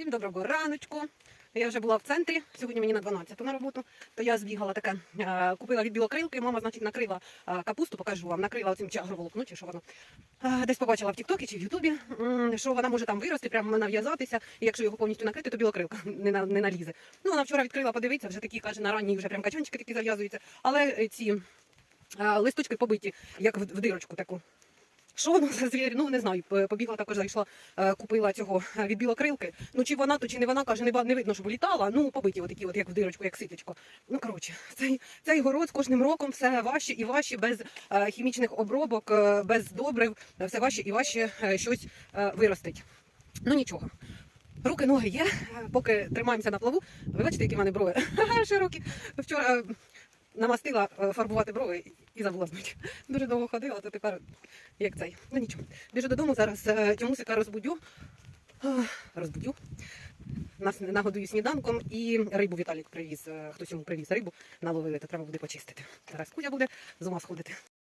Всім доброго раночку. Я вже була в центрі, сьогодні мені на 12 на роботу, то я збігала таке, е, купила від білокрилки, мама, значить, накрила е, капусту, покажу вам, накрила цим агроволокну, чи що воно. Е, Десь побачила в Тіктокі чи в Ютубі, що вона може там вирости, прямо нав'язатися, і якщо його повністю накрити, то білокрилка не, на, не налізе. Ну, вона вчора відкрила, подивитися, вже такі, каже, на ранній вже прям качанчики такі зав'язуються, але ці листочки побиті, як в дирочку таку. Що воно за звір? Ну не знаю. Побігла також, зайшла, е, купила цього е, від білокрилки. Ну чи вона, то чи не вона каже, не, не видно, щоб літала. Ну побиті, отакі, от як в дирочку, як ситочко. Ну коротше, цей, цей город з кожним роком все важче і важче, без е, хімічних обробок, без добрив, все важче і е, щось виростить. Ну нічого. Руки, ноги є, поки тримаємося на плаву. Ви бачите, які в мене брови широкі. Вчора намастила е, фарбувати брови і забула змити. Дуже довго ходила, то тепер як цей. Ну нічого. Біжу додому зараз е, тьомусика розбудю. Ах, Розбудю. Нас нагодую сніданком і рибу Віталік привіз. е, Хтось йому привіз рибу, наловили, то треба буде почистити. Зараз кузя буде з ума сходити.